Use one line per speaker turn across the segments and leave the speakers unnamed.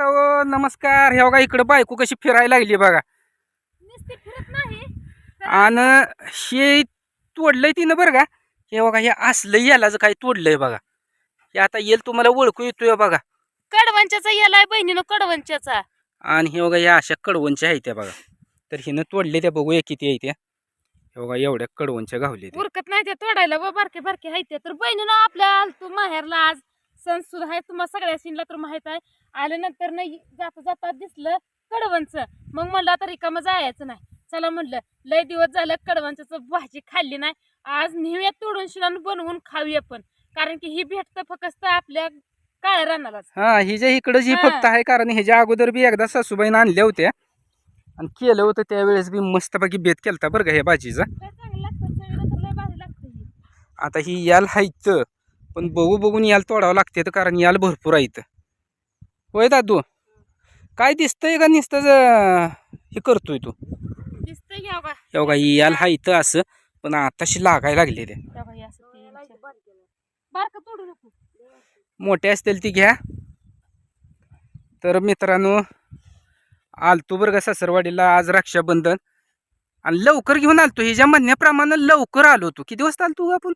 हो नमस्कार हे बघा इकडं बायको कशी फिरायला लागली बघा. आणि हे तोडलंय तिनं बरं का? हे बघा हे असलं यालाच काय तोडलंय बघा. हे आता येईल तुम्हाला ओळखू येतोय बघा.
कडवंच्याचा यालाय बहिणीनं कडवंच्याचा.
आणि हे बघा या अशा कडवणच्या आहेत त्या बघा. तर हिनं तोडले त्या बघूया किती आहे त्या. हे बघा एवढ्या कडवणच्या गावले त्या.
उरकत नाही ते तोडायला व बारके बारके आहेत ते तर बहिणीनं आपल्या आलतो माहेरला आज. सण सुद्धा आहे. तुम्हाला सगळ्या सीनला तर माहीत आहे. आल्यानंतर नाही जाता जाता दिसलं कडवंच. मग म्हणलं आता रिकामं जायचं नाही. चला म्हणलं लय दिवस झालं कडवंचं भाजी खाल्ली नाही. आज नेहमी तोडून शिलान बनवून खाऊया पण. कारण की ही भेटतं फक्त आपल्या काळ्या रानालाच.
हा हिच्या इकडं जी
हा.
फक्त आहे कारण ह्याच्या अगोदर बी एकदा सासूबाईनं आणल्या होत्या आणि केलं होतं त्यावेळेस बी मस्तपैकी बेत केलता बरं का ह्या भाजीचा.
ही.
आता ही याल हायत पण बघू बघून याल तोडावं लागते तर कारण याल भरपूर आहेत होय दादू? काय दिसतंय का नुसतं हे करतोय तू?
दिसतंय घ्या बा
हे याल हायत असं पण आताशी लागायला लागले ते
त्या बाई असं ते बारकं तोडू नको.
मोठे असतील ती घ्या. तर मित्रांनो आलतो बरं का सासरवाडीला आज रक्षाबंधन. आणि लवकर घेऊन आलतो हिच्या म्हणण्याप्रमाणे लवकर आलो होतो. किती वाजता आलतो आपण?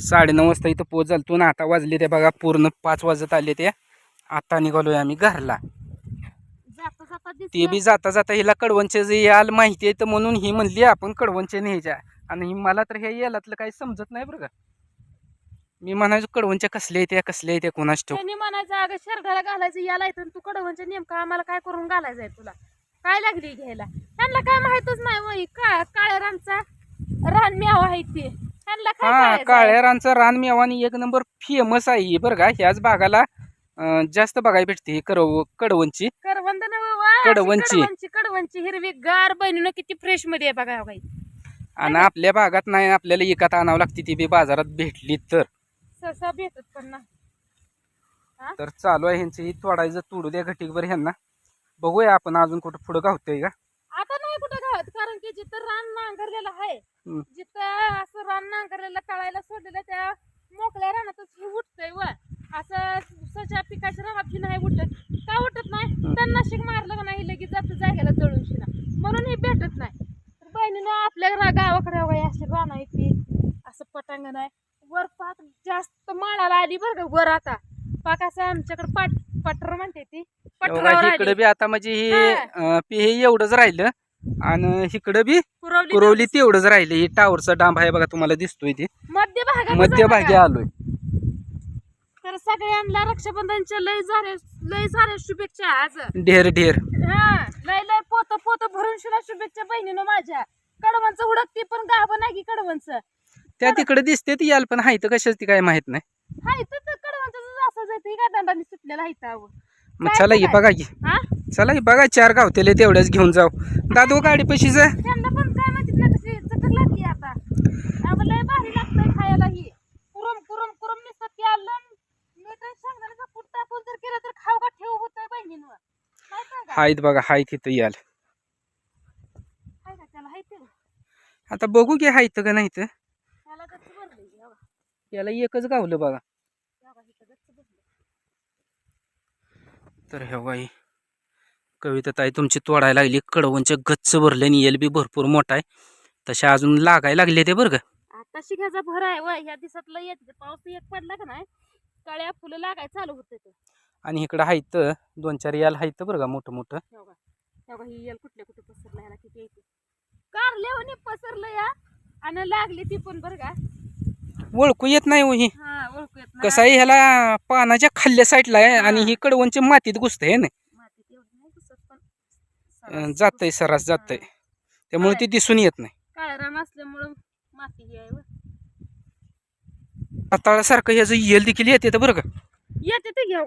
साडेनऊ वाजता इथं पोच झालतो ना आता वाजले ते बघा पूर्ण पाच वाजत आले ते आता निघालोय आम्ही घरला.
जाता जाता
ते बी जाता जाता हिला कडवंचे जे याल माहिती आहे तर म्हणून ही म्हणली आपण कडवंचे न्यायच्या. आणि मला तर हे यालातलं काही समजत नाही बरं का. मी म्हणायचो कडवणच्या कसले येते कसले येते कोणाच ठेव
त्यांनी म्हणायचं अगं शर्टाला घालायचं याला इथून तू कडवंच्या नेमकं आम्हाला काय करून घालायचं आहे तुला? काय लागली घ्यायला? त्यांना काय माहितच नाही वही का काळ्या रानचा रान मेवा आहे ते. काय
हा? काळ्या रानचा रान मेवानी एक नंबर फेमस आहे ही बरं का. ह्याच भागाला अं, जास्त बघायला भेटते ही करव कडवणची
करवंद ना बाबा, अशी
कडवंची.
कडवंची कडवंची हिरवी गार बहिणीनं किती फ्रेशमध्ये आहे बघा बाई.
आणि आपल्या भागात नाही आपल्याला एकात आणावं लागते ती बी बाजारात भेटली तर.
सहसा भेटत पण ना.
तर चालू आहे ह्यांचं ही तोडायचं तोडू द्या घटीकभर ह्यांना. बघूया आपण अजून कुठं पुढं गावतोय का.
नाही कुठं गावात कारण की जिथं रान नांगरलेलं आहे
हम्म.
जिथं असं रान नांगरलेलं काढायला सोडलेलं त्या मोकळ्या रानातच हे उठतंय व. असं सच्या पिकाच्या रानात ही नाही उठत. का उठत नाही? त्यांना शिक मारलं का नाही लगेच जात जागेला जळून शिना म्हणून हे भेटत नाही. तर बहिणीनं आपल्या रा- गावाकडे वगैरे अशी रान आहे ती. असं पटांगण आहे. वर पाक जास्त माळाला आली बरं का वर आता. पाक असं आमच्याकडे पाट पटर म्हणते ती. पटरावर
इकडे
आली.
बी आता म्हणजे हे
हा.
अं, पे- हे एवढंच राहिलं. आणि इकडं बी
कुरवली
कुरवली तेवढंच. राहिलं. हे टावरचा डांब आहे बघा तुम्हाला दिसतोय ते.
मध्य भागात
मध्यभागी आलोय.
तर सगळ्यांना रक्षाबंधनच्या लय झाले लय झाले शुभेच्छा आज.
ढेर ढेर.
हा लय लय पोत पोत भरून शिला शुभेच्छा बहिणीनं माझ्या. कडवंच उडकती पण गाभ नाही कडवंच.
त्या तिकडे दिसते ती याल पण हाय तर कशाच ती काय माहीत नाही.
हाय तर कडवंच असं जाते का? दंडाने सुटलेला हाय ताव
मग
काय
चला ही? बघा की.
हा?
चला ही बघा चार गावतेले तेवढ्याच घेऊन जाऊ. दादू गाडी पशीच
त्यांना पण काय माहिती ना कशी चटक लागली आता. अगं लय भारी लागतंय खायला ही. कुरम कुरम कुरम नुसतं ते आलं मीठ आणि शेंगदाण्याचा कूट टाकून जर केलं तर खाऊ का ठेव होतंय
हायत बघा हाय तिथं याल.
का त्याला? हाय ते
आता बघू की हायत का नाही तर
त्याला?
याला एकच गावलं बघा
हो का, इथं गच्च भरलंय.
तर हे बाई कविता ताई तुमची तोडायला लागली. कडवणच्या गच्च भरले आणि येल बी भरपूर मोठा आहे. तशा अजून लागायला लागले ते बरं का?
आता शिघ्याचा भर आहे व ह्या दिवसातला येत. पाऊस एक पडला का नाही काळ्या फुलं लागाय चालू होते ते.
आणि इकडं हायत दोन चार याल हायत बरं का मोठं मोठं.
हो येल कुठल्या कुठे पसरला ह्याला किती येते कारले पसरलं या. आणि लागली ती पण बरं का.
ओळखू येत नाही हो ही
हा ओळखू येत नाही.
कसं आहे ह्याला पानाच्या खाल्ल्या साईडला आहे आणि ही. कडवणच्या मातीत घुसतंय ना
नाही. दिसत पण
अं, जातंय सरास जातंय. त्यामुळे ते दिसून येत नाही.
काळ्या रान असल्यामुळं माती ही आहे व.
पाताळासारखं ह्याचं येल देखील येते तर बरं का?
येते ते घ्या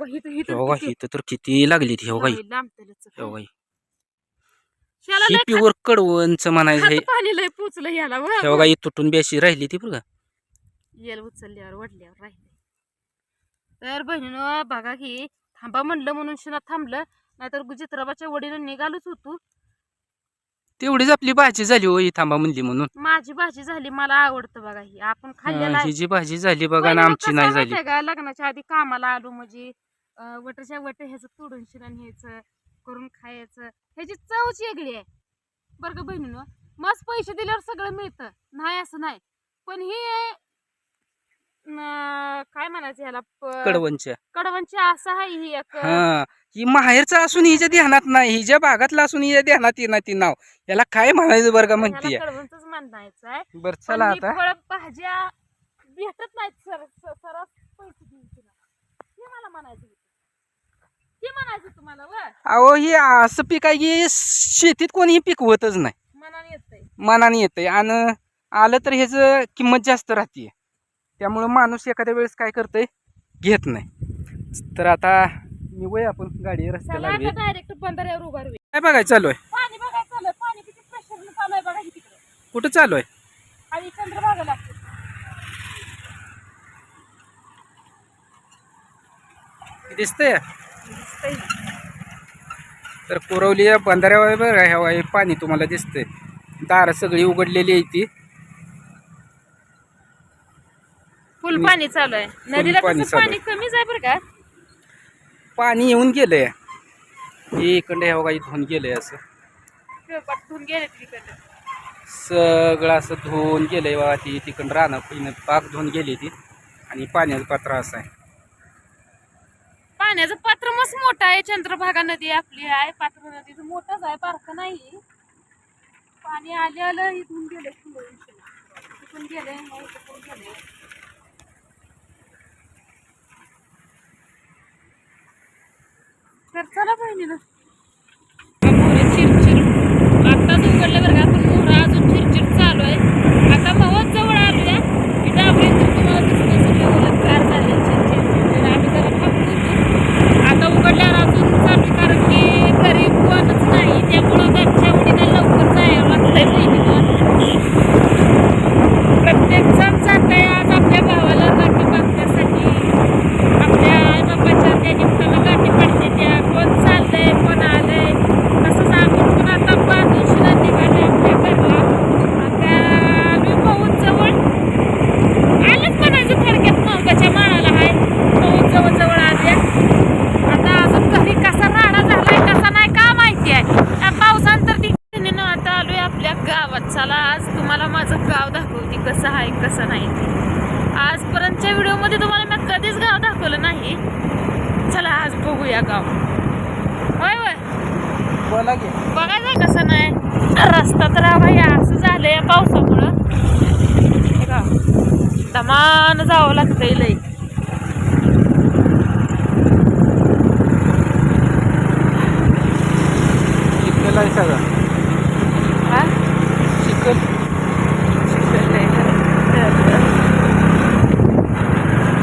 हो ही तर किती लागली ती हो गाई
लांब.
हो गाई
ह्याला
ही
लय
प्युअर कडवणचं म्हणायचं हे.
खात पाणी लय पोचलं ह्याला व.
तुटून बेशी राहिली ती बरं का?
येल उचलल्यावर वडल्यावर राहिले. तर बहिणीनं बघा की थांबा म्हणलं म्हणून शिना थांबलं नाहीतर गुजित्राबाच्या वडीनं निघालोच होतो.
तेवढीच आपली भाजी झाली हो ही थांबा म्हणली म्हणून.
माझी भाजी झाली मला आवडतं बघा ही आपण खाल्लेलं.
ही जी भाजी झाली बघा ना आमची नाही झाली.
लग्नाच्या आधी कामाला आलो म्हणजे अं, वटाच्या वट ह्याचं तोडून शिरण ह्याचं करून खायचं ह्याची चवच वेगळी आहे. बरं का बहिणीनं मस्त पैसे दिल्यावर सगळं मिळतं. नाही असं नाही. पण ही काय म्हणायचं ह्याला?
कडवनच्या
कडवणची असं आहे ही एक.
हा ही माहेरचं असून हिच्या ध्यानात नाही हिच्या भागातला असून हिच्या ध्यानात येणार ती नाव. याला काय म्हणायचं बरं का
म्हणायचं आहे.
बर चला आता.
फळं भाज्या भेटत नाहीत सर सरास पैसे देऊन तिला. हे मला म्हणायचं हे तुम्हाला
अहो हे असं पीक आहे की शेतीत कोणीही पिकवतच नाही.
मनाने येतंय.
मनाने येतंय. आणि आलं तर ह्याचं किंमत जास्त राहते त्यामुळं माणूस एखाद्या वेळेस काय करतंय? घेत नाही. तर आता निघूया आपण गाडी रस्त्याला
डायरेक्ट बंधाऱ्यावर.
काय बघायचं चालू आहे?
पाणी चालू आहे. पाणी किती प्रेशर चालू आहे बघा
कुठं चालू आहे?
आणि चंद्रभागा लागते.
दिसतंय? तर पुरवली बंधाऱ्यावर बघा ह्या वाई पाणी तुम्हाला दिसतंय. दारं सगळी उघडलेली आहे ती.
फुल पाणी चालू आहे. नदीला
पाणी चालू
पाणी कमीच आहे बरं का?
पाणी येऊन गेलंय. हे इकडे ह्या बघा धुवून गेलंय असं.
पाठवून गेले तिकडे
सगळं असं धुवून गेलंय बघा ती तिकडं रानं पिणं पाक धुवून गेली ती. आणि पाण्याचं पात्र असं आहे.
पाण्याचं पात्र मस्त मोठं आहे चंद्रभागा नदी आपली आहे. पात्र नदीचं मोठंच आहे बारकं नाही पाणी आले आलं इथून गेले इथून गेले मग इथून गेले तर चला बहिणीनं चिरचिर आत्ताच उघडलं बरं का पण मोहरा अजून चिरचिर चालू आहे आता मवत जवळ आलोया की डाबरी तुम्हाला दिसत असेल एवढं गार झाले चिरचिर चिरचिर आम्ही जरा थांबलो होतो आता उघडल्यावर अजून चालू आहे, कारण की घरी कोणच नाही त्यामुळं घरच्या उडीला लवकर जायला लागतंय बहिणीनं प्रत्येक जण जातंय आज आपल्या भावाला राखी बांधण्यासाठी आपल्या आईबापाच्या त्या निमित्तानं गाठी पडते त्या कोण चाललंय कोण आलंय तसंच आपण पण आता बांधून शिरा निघाले आपल्या घरला आता आम्ही पाहून जवळ आलंच म्हणायचं थोडक्यात नौकाच्या माळाला आहे पाहून जवळ जवळ आल्या आता अजून घरी कसा राडा झालाय कसा नाही का माहिती आहे त्या पावसानंतर ती न आता आलोय आपल्या गावात चला आज तुम्हाला माझं गाव दाखवते कसं आहे कसं नाही ते आजपर्यंतच्या व्हिडिओमध्ये तुम्हाला मी कधीच गाव दाखवलं नाही चला बघूया गाव. होय होय.
बोला की.
बघायचं कसं नाही. रस्ता तर भाई असं झालंय या पावसामुळं. हे का दमान जावं लागतंय लई.
आहे सगळं.
हा?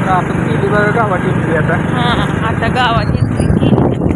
आपण गेली बघा गावात आता
गावात एंट्री केली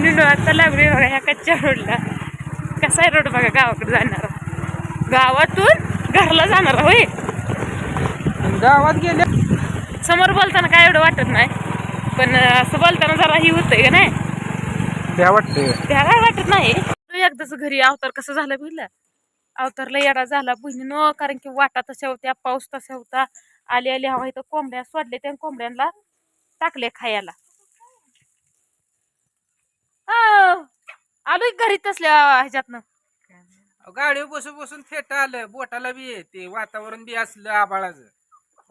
बहिणीनं आता लागले बघा ह्या कच्च्या रोडला. कसा आहे रोड बघा गावाकडे जाणारा. गावातून घरला जाणारा होय.
गावात गेले.
समोर बोलताना काय एवढं वाटत नाही पण असं बोलताना जरा ही होतंय का नाही?
त्या
काय वाटत नाही. एकदाच घरी अवतार कसं झालं बघितलं? अवतारला येडा झाला बहिणीनं कारण की वाटा तशा होत्या पाऊस तसा होता. आले आले हवा इथं कोंबड्या सोडले त्या कोंबड्यांना टाकले खायला. आलोय घरी तसल्या ह्याच्यातनं.
गाडीवर बसून बसून थेट आलं. बोटाला बी आहे ते वातावरण बी असलं आबाळाचं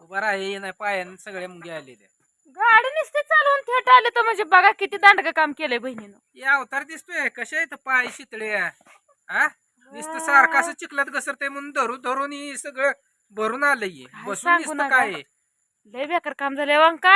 उभं राही नाही पायानं सगळ्या मुंग्या आलेल्या.
गाडी नुसते चालवून थेट आले तर म्हणजे बघा किती दांडग काम केलंय बहिणीनं.
हे अवतार दिसतोय. कशा आहेत पाय शितळे? हा नुसतं सारखं असं चिखलात घसरते म्हणून धरून धरून ही सगळं भरून आलंय. बसून
सांगू
नुसतं
नका.
काय? आहे.
लय बेकार काम झालंय वांका